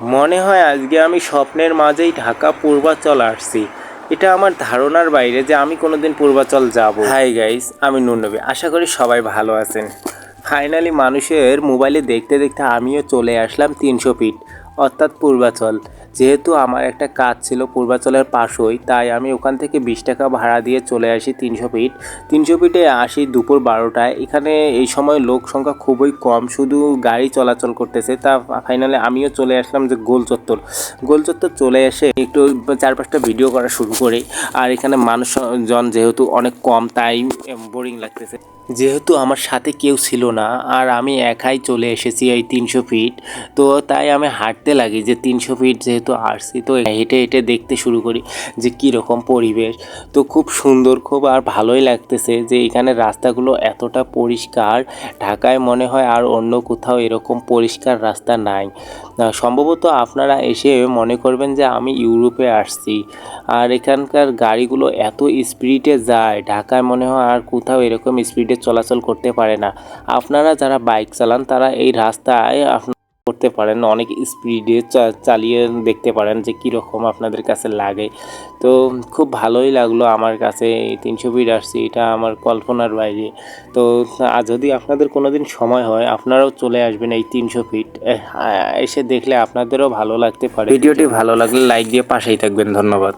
মনে হয় আজকে আমি স্বপ্নের মাঝেই ঢাকা পূর্বাচল আসছি। এটা আমার ধারণার বাইরে যে আমি কোনোদিন পূর্বাচল যাব। হাই গাইস আমি নুনবী আশা করি সবাই ভালো আছেন। ফাইনালি মানুষের মোবাইলে দেখতে দেখতে আমিও চলে আসলাম তিনশো ফিট অর্থাৎ পূর্বাচল। যেহেতু আমার একটা কাজ ছিল পূর্বাচলের পাশই, তাই আমি ওখান থেকে বিশ টাকা ভাড়া দিয়ে চলে আসি তিনশো ফিট। তিনশো ফিটে আসি দুপুর বারোটায়। এখানে এই সময় লোক সংখ্যা খুবই কম, শুধু গাড়ি চলাচল করতেছে। তা ফাইনালে আমিও চলে আসলাম যে গোল চত্বর। গোল চত্বর চলে এসে একটু চার পাঁচটা ভিডিও করা শুরু করি। আর এখানে মানুষজন যেহেতু অনেক কম, তাই বোরিং লাগতেছে। যেহেতু আমার সাথে কেউ ছিল না, আর আমি একাই চলে এসেছি এই তিনশো ফিট, তো তাই আমি হাঁটতে লাগি যে তিনশো ফিট যেহেতু আসছি তো হেঁটে হেঁটে দেখতে শুরু করি যে কীরকম পরিবেশ। তো খুব সুন্দর, খুব আর ভালোই লাগতেছে যে এখানে রাস্তাগুলো এতটা পরিষ্কার। ঢাকায় মনে হয় আর অন্য কোথাও এরকম পরিষ্কার রাস্তা নাই। সম্ভবত আপনারা এসে মনে করবেন যে আমি ইউরোপে আসছি। আর এখানকার গাড়িগুলো এত স্পিডে যায়, ঢাকায় মনে হয় আর কোথাও এরকম স্পিডে চলাচল করতে পারে না। আপনারা যারা বাইক চালান, তারা এই রাস্তায় আপনারা করতে পারেন অনেক স্পিডে চালিয়ে দেখতে পারেন যে কীরকম আপনাদের কাছে লাগে। তো খুব ভালোই লাগল আমার কাছে এই তিনশো ফিট আসছি, এটা আমার কল্পনার বাইরে। তো যদি আপনাদের কোনো দিন সময় হয়, আপনারাও চলে আসবেন এই তিনশো ফিট এসে দেখলে আপনাদেরও ভালো লাগতে পারে। ভিডিওটি ভালো লাগলে লাইক দিয়ে পাশেই থাকবেন, ধন্যবাদ।